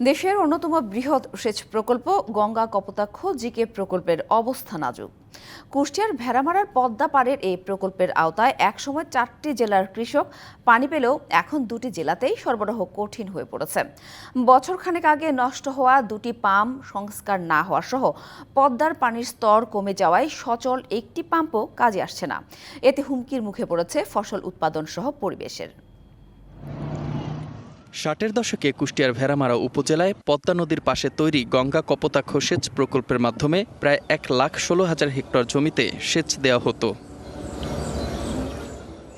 দেশের অন্যতম বৃহৎ সেচ প্রকল্প গঙ্গা কপোতাক্ষ জিকে প্রকল্পের অবস্থা নাজুক কুষ্টিয়ার ভেড়ামারার পদ্মা পাড়ের এই প্রকল্পের আওতায় একসময় চারটি জেলার কৃষক পানি পেলেও এখন দুটি জেলাতেই সরবরাহ কঠিন হয়ে পড়েছে। বছরখানেক আগে নষ্ট হওয়া দুটি পাম্প সংস্কার না হওয়া সহ পদ্মার পানির স্তর কমে যাওয়ায় সচল একটি পাম্পও কাজে আসছে না। এতে হুমকির মুখে পড়েছে ফসল উৎপাদন সহ পরিবেশের। ষাটের দশকে কুষ্টিয়ার ভেড়ামারা উপজেলায় পদ্মা নদীর পাশে তৈরি গঙ্গা কপোতাক্ষ সেচ প্রকল্পের মাধ্যমে প্রায় এক লাখ ষোলো হাজার হেক্টর জমিতে সেচ দেওয়া হতো।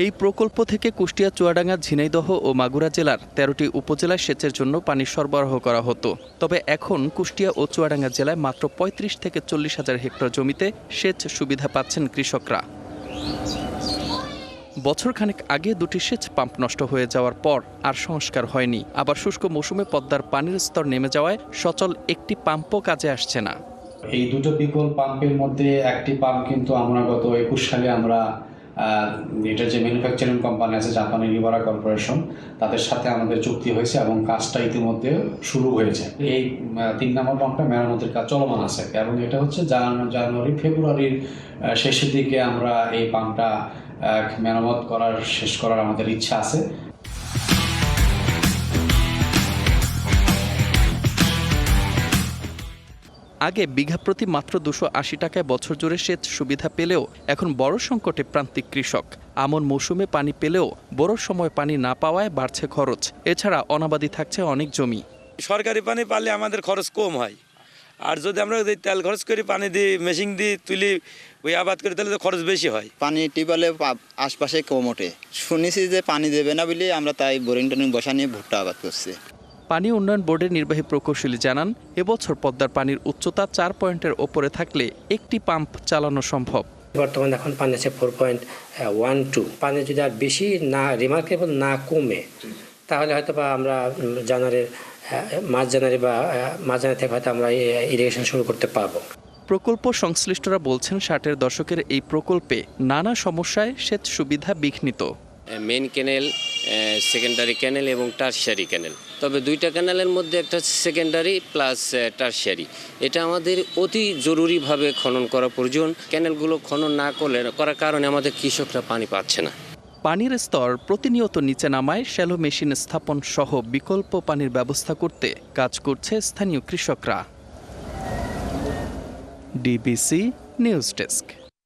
এই প্রকল্প থেকে কুষ্টিয়া, চুয়াডাঙ্গা, ঝিনাইদহ ও মাগুরা জেলার তেরোটি উপজেলায় সেচের জন্য পানি সরবরাহ করা হতো। তবে এখন কুষ্টিয়া ও চুয়াডাঙ্গা জেলায় মাত্র পঁয়ত্রিশ থেকে চল্লিশ হাজার হেক্টর জমিতে সেচ সুবিধা পাচ্ছেন কৃষকরা। বছরখানেক আগে দুটি সেচ পাম্প নষ্ট হয়ে যাওয়ার পর আর সংস্কার হয়নি। আবার শুষ্ক মৌসুমে পদ্মার পানির স্তর নেমে যাওয়ায় সচল একটি পাম্পও কাজে আসছে না। এই দুটো বিকল্প পাম্পের মধ্যে একটি পাম্প কিন্তু আমরা গত একুশ সালে আমরা এটা যে ম্যানুফ্যাকচারিং কোম্পানি আছে জাপানি লিবারা কর্পোরেশন তাদের সাথে আমাদের চুক্তি হয়েছে এবং কাজটা ইতিমধ্যে শুরু হয়েছে। এই তিন নম্বর পাম্পটা মেরামতের কাজ চলমান আছে। এবং এটা হচ্ছে জান- জানুয়ারি, ফেব্রুয়ারির শেষের দিকে আমরা এই পাম্পটা মেরামত করার শেষ করার আমাদের ইচ্ছা আছে। আগে বিঘা প্রতি মাত্র দুশো আশি টাকায় বছর জুড়ে সেচ সুবিধা পেলেও এখন বড় সংকটে প্রান্তিক কৃষক। আমন মৌসুমে পানি পেলেও বড় সময় পানি না পাওয়ায় বাড়ছে খরচ। এছাড়া অনাবাদি থাকছে অনেক জমি। সরকারি পানি পালে আমাদের খরচ কম হয়। আর যদি আমরা ওই তেল খরচ করি পানি দিই মেশিন দিই তুলি ওই আবাদ করি তাহলে তো খরচ বেশি হয়। পানি পা- আশপাশে কম ওঠে। শুনেছি যে পানি দেবে না বলে আমরা তাই বোরিং টোরিং বসা নিয়ে ভুট্টা আবাদ করছি। পানি উন্নয়ন বোর্ডের নির্বাহী প্রকৌশলী জানান এবছর পদ্মার পানির উচ্চতা চার পয়েন্টের ওপরে থাকলে একটি পাম্প চালানো সম্ভব। বর্তমানে এখন পানি আছে ফোর পয়েন্ট ওয়ান টু পানি যদি আর বেশি না রিমার্কেবল না কমে তাহলে হয়তো বা আমরা জানুয়ারির মার্চ জানুয়ারি বা মার্চ জানুয়ারি থেকে হয়তো আমরা ইরিগেশন শুরু করতে পারব। প্রকল্প সংশ্লিষ্টরা বলছেন ষাটের দশকের এই প্রকল্পে নানা সমস্যায় সেচ সুবিধা বিঘ্নিত। মেন ক্যানেল সেকেন্ডারি ক্যানেল এবং টার্সিয়ারি ক্যানেল তবে দুইটা ক্যানেলের মধ্যে একটা হচ্ছে সেকেন্ডারি প্লাস টার্সিয়ারি এটা আমাদের অতি জরুরিভাবে খনন করা প্রয়োজন। ক্যানেলগুলো খনন না করলে করার কারণে আমাদের কৃষকরা পানি পাচ্ছে না। পানির স্তর প্রতিনিয়ত নিচে নামায় শ্যালো মেশিন স্থাপন সহ বিকল্প পানির ব্যবস্থা করতে কাজ করছে স্থানীয় কৃষকরা। DBC news desk.